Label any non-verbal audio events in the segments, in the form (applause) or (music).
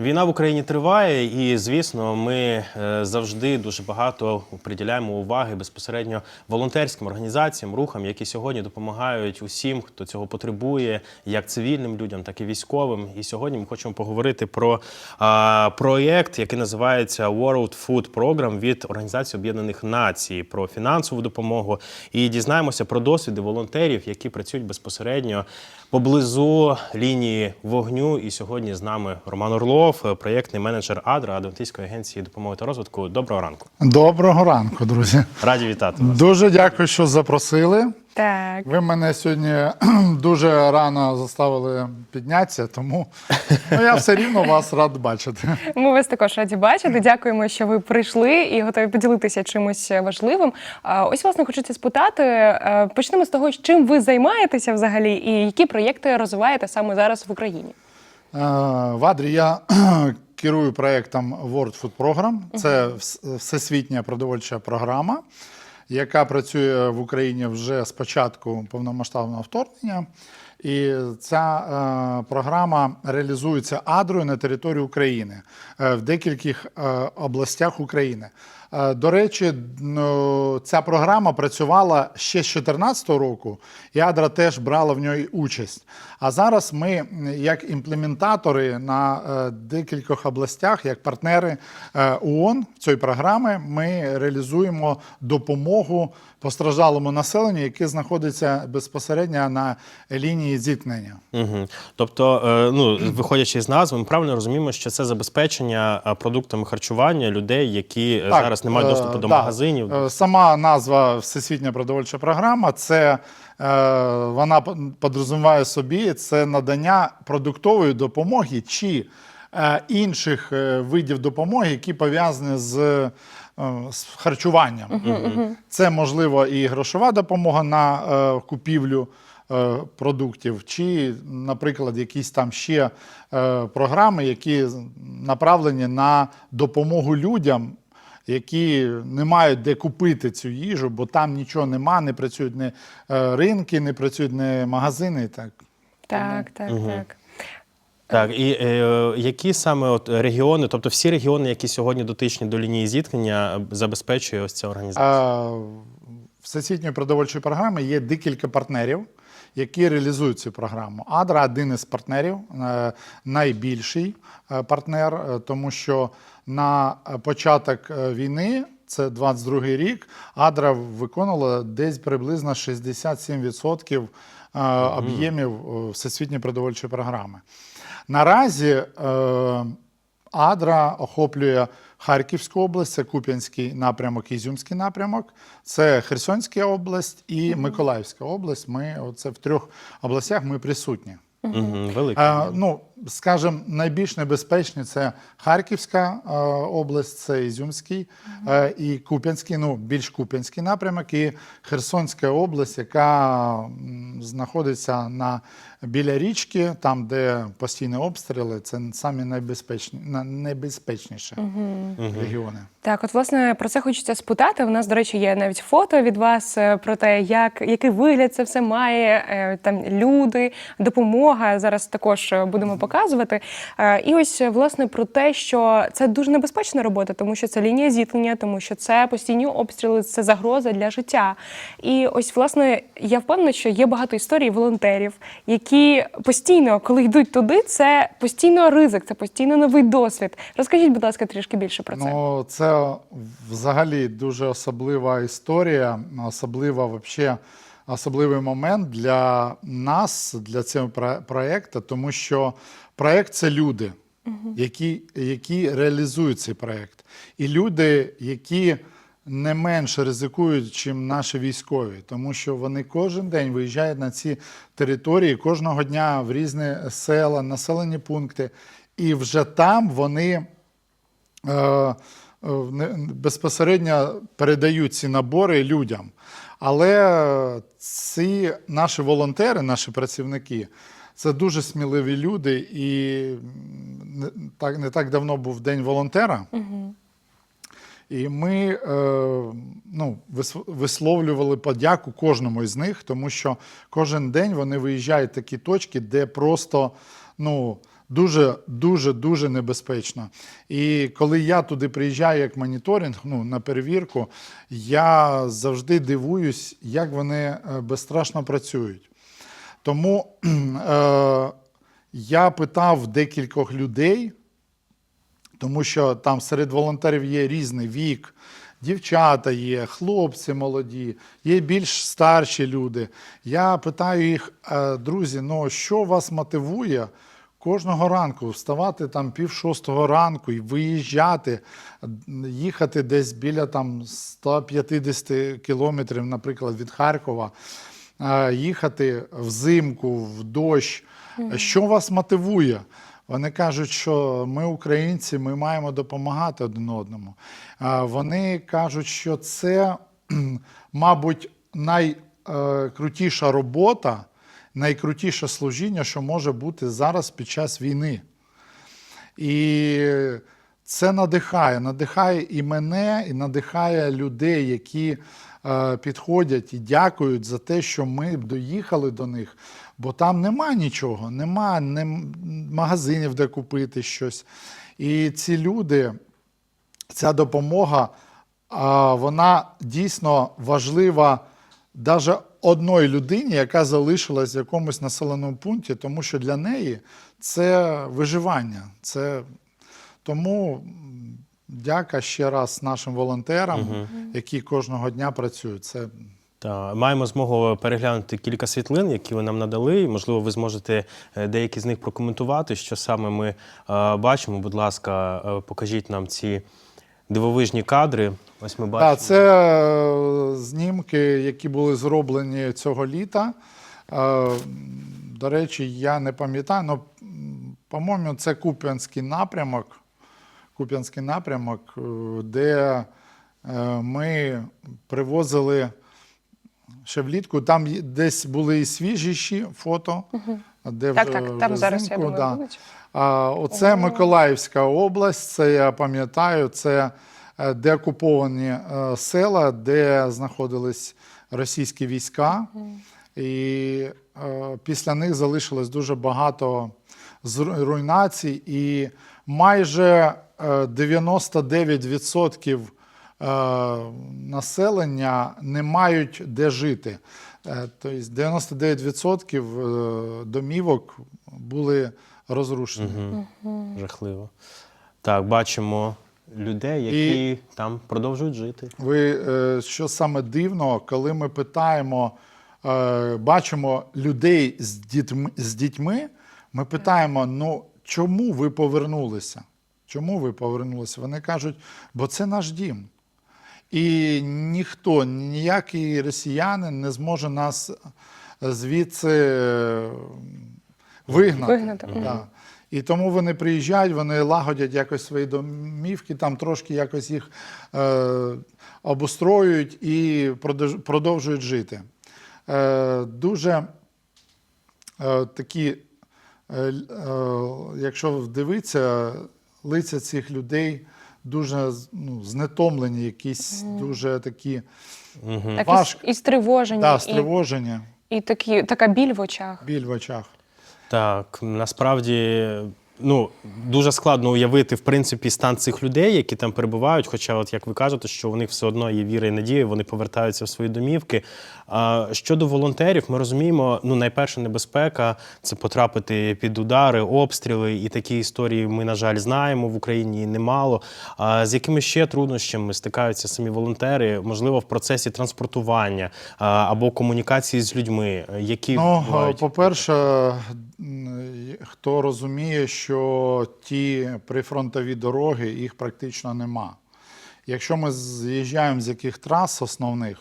Війна в Україні триває, і звісно, ми е, завжди дуже багато приділяємо уваги безпосередньо волонтерським організаціям, рухам, які сьогодні допомагають усім, хто цього потребує, як цивільним людям, так і військовим. І сьогодні ми хочемо поговорити про а, проєкт, який називається World Food Program від Організації Об'єднаних Націй про фінансову допомогу. І дізнаємося про досвіди волонтерів, які працюють безпосередньо поблизу лінії вогню. І сьогодні з нами Роман Орлов, проєктний менеджер АДРА Адвентистської агенції допомоги та розвитку. Доброго ранку. Доброго ранку, друзі. Раді вітати вас. Дуже дякую, що запросили. Так. Ви мене сьогодні (clears throat) дуже рано заставили піднятися, тому ну, я все рівно вас рад бачити. Ми вас також раді бачити. Дякуємо, що ви прийшли і готові поділитися чимось важливим. Ось, власне, хочеться спитати. е, Почнемо з того, чим ви займаєтеся взагалі, і які проєкти розвиваєте саме зараз в Україні. Е, В Адрі я (clears throat) керую проєктом World Food Program. Це всесвітня продовольча програма, яка працює в Україні вже з початку повномасштабного вторгнення. І ця е, програма реалізується адрою на території України е, в декількох е, областях України. До речі, ця програма працювала ще з 2014 року, і Адра теж брала в ній участь. А зараз ми, як імплементатори на декількох областях, як партнери ООН в цій програмі, ми реалізуємо допомогу постраждалому населенню, яке знаходиться безпосередньо на лінії зіткнення. Угу. Тобто, е, ну виходячи з назви, ми правильно розуміємо, що це забезпечення е, продуктами харчування людей, які е, Так, зараз не мають е, доступу до да. магазинів. Сама назва Всесвітня продовольча програма це е, вона по- подрозуміває собі це надання продуктової допомоги чи е, інших видів допомоги, які пов'язані з, з харчуванням. Це можливо і грошова допомога на е, купівлю. Е, Продуктів, чи, наприклад, якісь там ще е, програми, які направлені на допомогу людям, які не мають де купити цю їжу, бо там нічого нема, не працюють ні е, ринки, не працюють ні магазини. Так. Так, так, так. Так, і е, які саме от регіони, тобто всі регіони, які сьогодні дотичні до лінії зіткнення, забезпечує ось ця організація? Е, Всесвітньої продовольчої програми є декілька партнерів, які реалізують цю програму. Адра один із партнерів, е, найбільший е, партнер, е, тому що на початок війни. Це 22 рік. Адра виконувала десь приблизно 67% е, об'ємів всесвітньої продовольчої програми. Наразі Адра охоплює Харківську область, це Куп'янський напрямок, Ізюмський напрямок, це Херсонська область і Миколаївська область. Ми оце в трьох областях ми присутні. Угу, ну, скажімо, найбільш небезпечні це Харківська е, область, це Ізюмський е, і Куп'янський, ну більш Куп'янський напрямок, і Херсонська область, яка м, знаходиться на біля річки, там, де постійні обстріли, це самі найбезпечні, на- найбезпечніші регіони. Так, от власне про це хочеться спитати. У нас, до речі, є навіть фото від вас е, про те, як який вигляд це все має. е, Там люди, допомога. Зараз також е, будемо показувати. І ось власне про те, що це дуже небезпечна робота, тому що це лінія зіткнення, тому що це постійні обстріли, це загроза для життя. І ось, власне, я впевнена, що є багато історій волонтерів, які постійно, коли йдуть туди, це постійно ризик, це постійно новий досвід. Розкажіть, будь ласка, трішки більше про це. Ну, це взагалі дуже особлива історія, особлива вообще, особливий момент для нас, для цього про- проекту, тому що проект це люди, які, які реалізують цей проект. І люди, які не менше ризикують, ніж наші військові, тому що вони кожен день виїжджають на ці території, кожного дня в різні села, населені пункти, і вже там вони е, е, безпосередньо передають ці набори людям. Але ці наші волонтери, наші працівники, це дуже сміливі люди. І так, не так давно був День волонтера. І ми е, ну, висловлювали подяку кожному із них, тому що кожен день вони виїжджають в такі точки, де просто ну, Дуже, дуже, дуже небезпечно. І коли я туди приїжджаю як моніторинг, ну, на перевірку, я завжди дивуюсь, як вони е, безстрашно працюють. Тому (clears throat) е, я питав декількох людей, тому що там серед волонтерів є різний вік, дівчата є, хлопці молоді, є більш старші люди. Я питаю їх, «Е, друзі, ну що вас мотивує кожного ранку вставати там пів шостого ранку і виїжджати, їхати десь біля там 150 кілометрів, наприклад, від Харкова, е, їхати взимку, в дощ. Що вас мотивує? Вони кажуть, що ми українці, ми маємо допомагати один одному. Вони кажуть, що це, (clears throat) мабуть, найкрутіша робота, найкрутіше служіння, що може бути зараз під час війни. І це надихає, надихає і мене, і надихає людей, які е, підходять і дякують за те, що ми доїхали до них. Бо там нема нічого, нема не магазинів, де купити щось. І ці люди, ця допомога, а, вона дійсно важлива навіть одної людині, яка залишилась в якомусь населеному пункті, тому що для неї це виживання. Це... Тому дяка ще раз нашим волонтерам, які кожного дня працюють. Це Та маємо змогу переглянути кілька світлин, які ви нам надали. І, можливо, ви зможете е, деякі з них прокоментувати, що саме ми е, бачимо. Будь ласка, е, покажіть нам ці дивовижні кадри. Ось ми бачимо. Так, це знімки, які були зроблені цього літа. Е, До речі, я не пам'ятаю, але, по-моєму, це Куп'янський напрямок. Куп'янський напрямок, е, де е, ми привозили ще влітку. Там десь були і свіжіші фото, де Так, вже, так, там зараз я думаю, да. будуть. А, Оце Миколаївська область, це я пам'ятаю, це е, деокуповані е, села, де знаходились російські війська. І е, після них залишилось дуже багато руйнацій, і майже е, 99% е, населення не мають де жити. Е, Тобто 99% е, домівок були розрушені. Жахливо. Так, бачимо людей, які там продовжують жити. Ви е, що саме дивно, коли ми питаємо, е, бачимо людей з дітьми, з дітьми, ми питаємо: ну чому ви повернулися? Чому ви повернулися? Вони кажуть, бо це наш дім. І ніхто, ніякий росіянин не зможе нас звідси е, вигнати. Вигнати. Да. І тому вони приїжджають, вони лагодять якось свої домівки, там трошки якось їх е, обустроюють і продовжують жити. Е, дуже е, такі, е, е, якщо дивитися, лиця цих людей дуже ну, знетомлені, якісь дуже такі Так, Важко. і, і стривожені, да, і, і такі, така біль в очах. біль в очах. Так, насправді. Ну, дуже складно уявити, в принципі, стан цих людей, які там перебувають. Хоча, от як ви кажете, що у них все одно є віра і надія, вони повертаються в свої домівки. Щодо волонтерів, ми розуміємо, ну, найперша небезпека це потрапити під удари, обстріли, і такі історії ми, на жаль, знаємо в Україні немало. А з якими ще труднощами стикаються самі волонтери, можливо, в процесі транспортування або комунікації з людьми, які Ну, бувають? по-перше, хто розуміє, що ті прифронтові дороги, їх практично нема. Якщо ми з'їжджаємо з яких трас основних,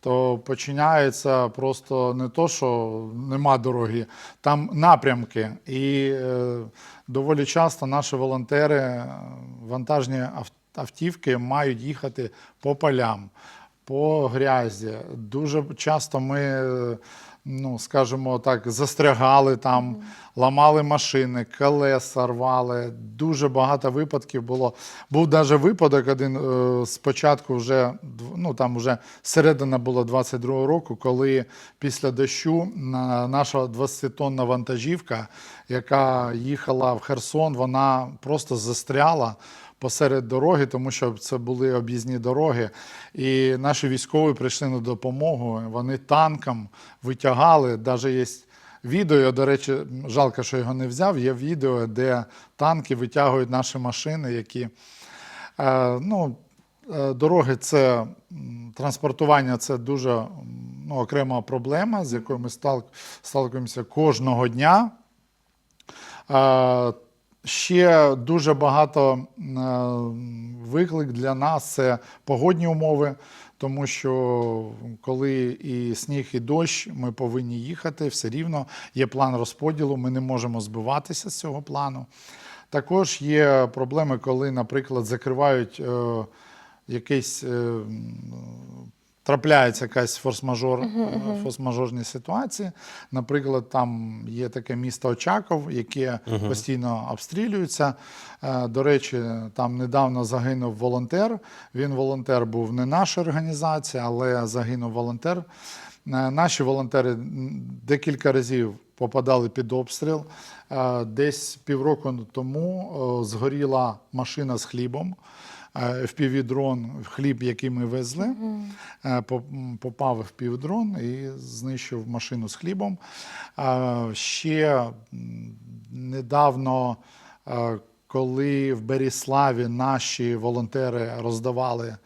то починається просто не то, що нема дороги, там напрямки. І е, доволі часто наші волонтери, е, вантажні автівки мають їхати по полям, по грязі. Дуже часто ми е, ну, скажімо так, застрягали там, ламали машини, колеса рвали. Дуже багато випадків було. Був навіть випадок один е, спочатку, вже ну там вже середина була 22-го року, коли після дощу наша 20-тонна вантажівка, яка їхала в Херсон, вона просто застряла посеред дороги, тому що це були об'їзні дороги. І наші військові прийшли на допомогу. Вони танком витягали. Навіть є відео, до речі, жалко, що його не взяв. Є відео, де танки витягують наші машини, які е, ну, е, дороги це транспортування це дуже ну, окрема проблема, з якою ми сталкуємося кожного дня. Е, Ще дуже багато е, виклик для нас це погодні умови, тому що коли і сніг, і дощ, ми повинні їхати, все рівно є план розподілу, ми не можемо збиватися з цього плану. Також є проблеми, коли, наприклад, закривають е, якийсь. Трапляється якась форс-мажор, е, форс-мажорні ситуації. Наприклад, там є таке місто Очаков, яке постійно обстрілюється. Е, До речі, там недавно загинув волонтер. Він волонтер був не наша організація, але загинув волонтер. Е, Наші волонтери декілька разів попадали під обстріл. Десь півроку тому згоріла машина з хлібом. FPV-дрон, хліб, який ми везли, е, попав в FPV-дрон і знищив машину з хлібом. Е, Ще недавно, е, коли в Беріславі наші волонтери роздавали,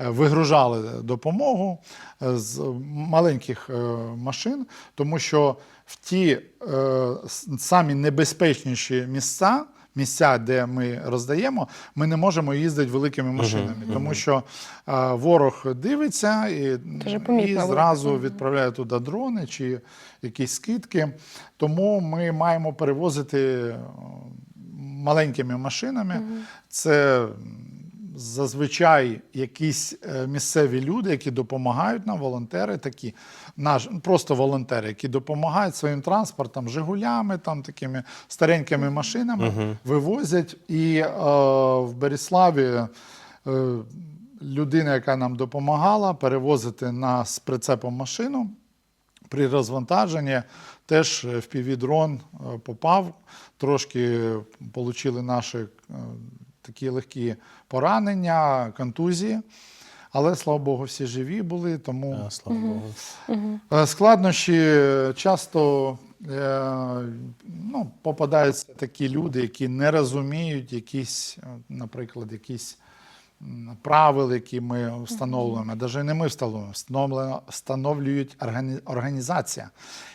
е, вигружали допомогу е, з маленьких е, машин, тому що в ті е, самі небезпечніші місця. Місця, де ми роздаємо, ми не можемо їздити великими машинами, тому що е, ворог дивиться і, і зразу відправляє туди дрони чи якісь скидки. Тому ми маємо перевозити маленькими машинами. Це м, зазвичай якісь е, місцеві люди, які допомагають нам, волонтери, такі наш просто волонтери, які допомагають своїм транспортом, Жигулями, там такими старенькими машинами, вивозять. І е, в Беріславі. Е, Людина, яка нам допомагала перевозити нас з прицепом машину, при розвантаженні теж FPV-дрон е, попав, трошки отримали наші е, такі легкі поранення, контузії. Але, слава Богу, всі живі були, тому А, Слава Богу. Е, Складнощі часто е, ну, попадаються такі люди, які не розуміють якісь, наприклад, якісь правил, які ми встановлюємо. Навіть не ми встановлюємо, встановлюють органі- організація.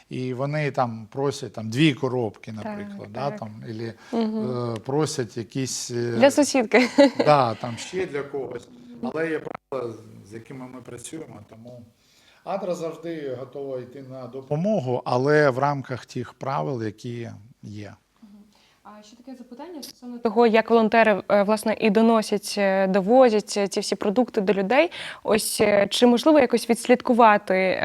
І вони там просять там, дві коробки, наприклад, да, так. там, ілі, е, просять якісь. е, Для сусідки. (laughs) Да, там ще для когось. Але є правила, з якими ми працюємо, тому Адра завжди готова йти на допомогу, але в рамках тих правил, які є. Ще таке запитання стосовно того, як волонтери е, власне і доносять, е, довозять е, ці всі продукти до людей. Ось чи можливо якось відслідкувати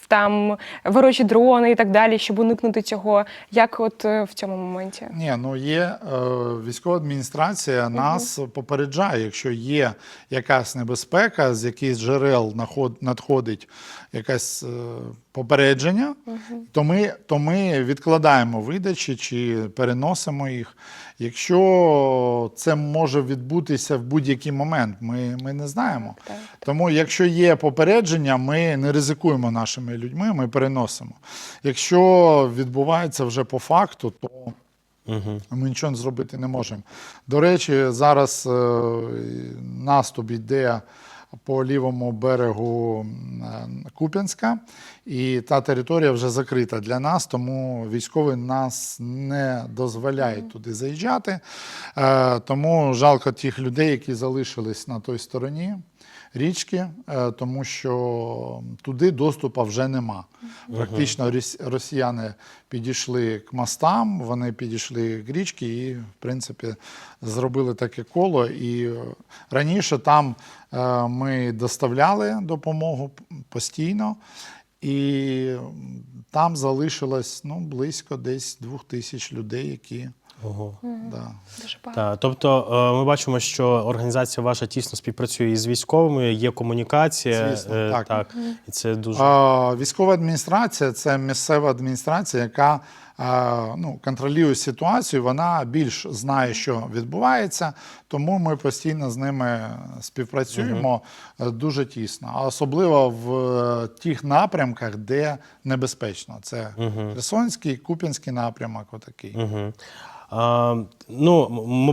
в- там ворожі дрони і так далі, щоб уникнути цього? Як от в цьому моменті? Ні, ну є військова адміністрація нас попереджає, якщо є якась небезпека, з якихось джерел наход- надходить якесь е, попередження, то, ми, то ми відкладаємо видачі чи переносимо їх. Якщо це може відбутися в будь-який момент, ми, ми не знаємо. Так, Тому, якщо є попередження, ми не ризикуємо нашими людьми, ми переносимо. Якщо відбувається вже по факту, то Угу. ми нічого зробити не можемо. До речі, зараз е, наступ йде по лівому берегу е, Куп'янська, і та територія вже закрита для нас, тому військові нас не дозволяють туди заїжджати. Е, Тому жалко тих людей, які залишились на той стороні річки, е, тому що туди доступу вже нема. Практично росіяни підійшли к мостам, вони підійшли к річці і, в принципі, зробили таке коло. І раніше там ми доставляли допомогу постійно. і там залишилось ну, близько десь двох тисяч людей, які. Ого. Да. Дуже багато. Так, тобто е, ми бачимо, що організація ваша тісно співпрацює із військовими, є комунікація. Звісно, е, так. І це дуже А, Військова адміністрація це місцева адміністрація, яка а, ну, контролює ситуацію. Вона більш знає, що відбувається, тому ми постійно з ними співпрацюємо е, дуже тісно. А особливо в е, тих напрямках, де небезпечно. Це Херсонський, Куп'янський напрямок. Отакий. Угу. Ну,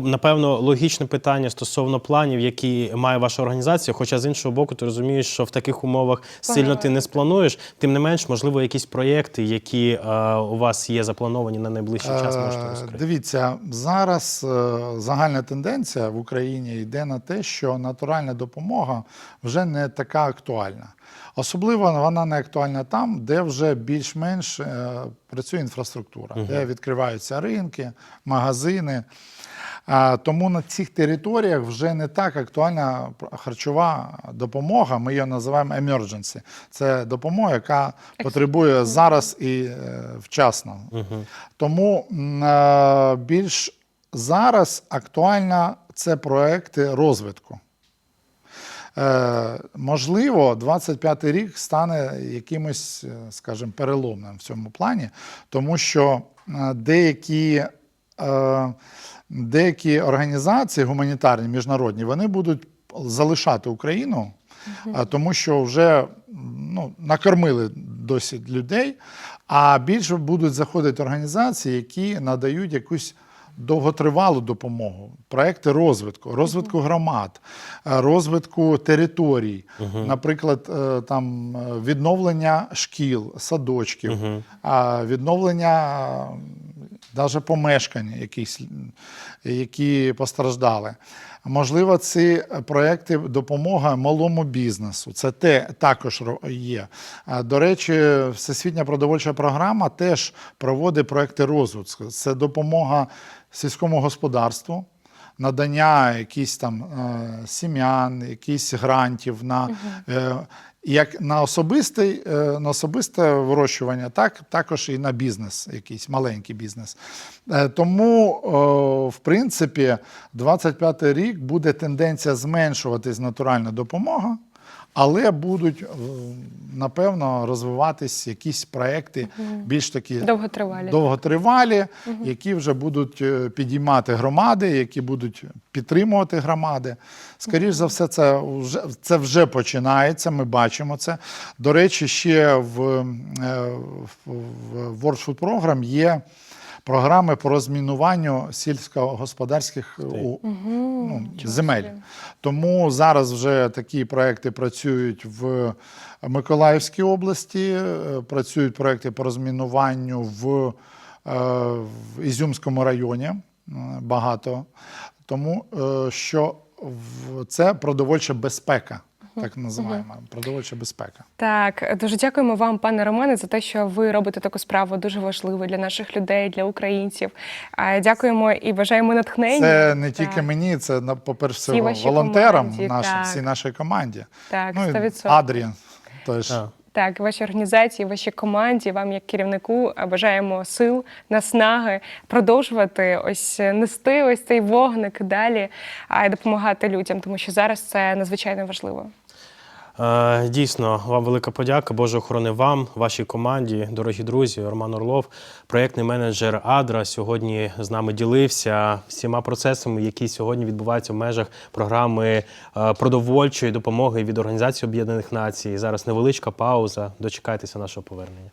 напевно, логічне питання стосовно планів, які має ваша організація. Хоча з іншого боку, ти розумієш, що в таких умовах сильно ти не сплануєш. Тим не менш, можливо, якісь проєкти, які е, у вас є заплановані на найближчий час, можете Е, розкрити. Дивіться, зараз е, загальна тенденція в Україні йде на те, що натуральна допомога вже не така актуальна. Особливо вона не актуальна там, де вже більш-менш е, працює інфраструктура, де відкриваються ринки, магазини. Тому на цих територіях вже не так актуальна харчова допомога. Ми її називаємо emergency. Це допомога, яка потребує зараз і е, вчасно. Тому е, більш зараз актуальна це проекти розвитку. Е, можливо, 25-й рік стане якимось, е, скажімо, переломним в цьому плані, тому що е, деякі, деякі організації гуманітарні, міжнародні, вони будуть залишати Україну, е, тому що вже ну, накормили досить людей, а більше будуть заходити організації, які надають якусь довготривалу допомогу, проекти розвитку, розвитку громад, е, розвитку територій, наприклад, е, там е, відновлення шкіл, садочків, угу. відновлення навіть помешкань, якісь, які постраждали. Можливо, ці проекти допомога малому бізнесу. Це те також є. До речі, Всесвітня продовольча програма теж проводить проекти розвитку. Це допомога сільському господарству, надання якісь там е, сім'ян, якісь грантів на. Е, як на особистий, е, на особисте вирощування, так також і на бізнес, якийсь маленький бізнес. Е, Тому, в принципі, 25 рік буде тенденція зменшуватись натуральна допомога, але будуть, е, напевно, розвиватись якісь проекти більш такі Довготривалі. довготривалі, які вже будуть е, підіймати громади, які будуть підтримувати громади. Скоріше за все, це вже, це вже починається. Ми бачимо це. До речі, ще в, е, в, в World Food Program є. Програми по розмінуванню сільськогосподарських у- ну, земель. Тому зараз вже такі проекти працюють в Миколаївській області, е, працюють проекти по розмінуванню в, е, в Ізюмському районі е, багато. Тому е, що це продовольча безпека, так називаємо. Продовольча безпека. Так, дуже дякуємо вам, пане Романе, за те, що ви робите таку справу дуже важливу для наших людей, для українців. Дякуємо і бажаємо натхнення. Це не Так. тільки мені, це на- по-перше, Всі всього, вашій волонтерам, команді, нашим, так. всій нашій команді. Так, ну, і 100%. Адріан теж. Так. Так, вашій організації, вашій команді, вам як керівнику бажаємо сил, наснаги продовжувати ось нести ось цей вогник далі, а й допомагати людям, тому що зараз це надзвичайно важливо. Е, Дійсно, вам велика подяка. Боже охорони вам, вашій команді, дорогі друзі. Роман Орлов, проєктний менеджер Адра, сьогодні з нами ділився всіма процесами, які сьогодні відбуваються в межах програми е, продовольчої допомоги від Організації Об'єднаних Націй. Зараз невеличка пауза. Дочекайтеся нашого повернення.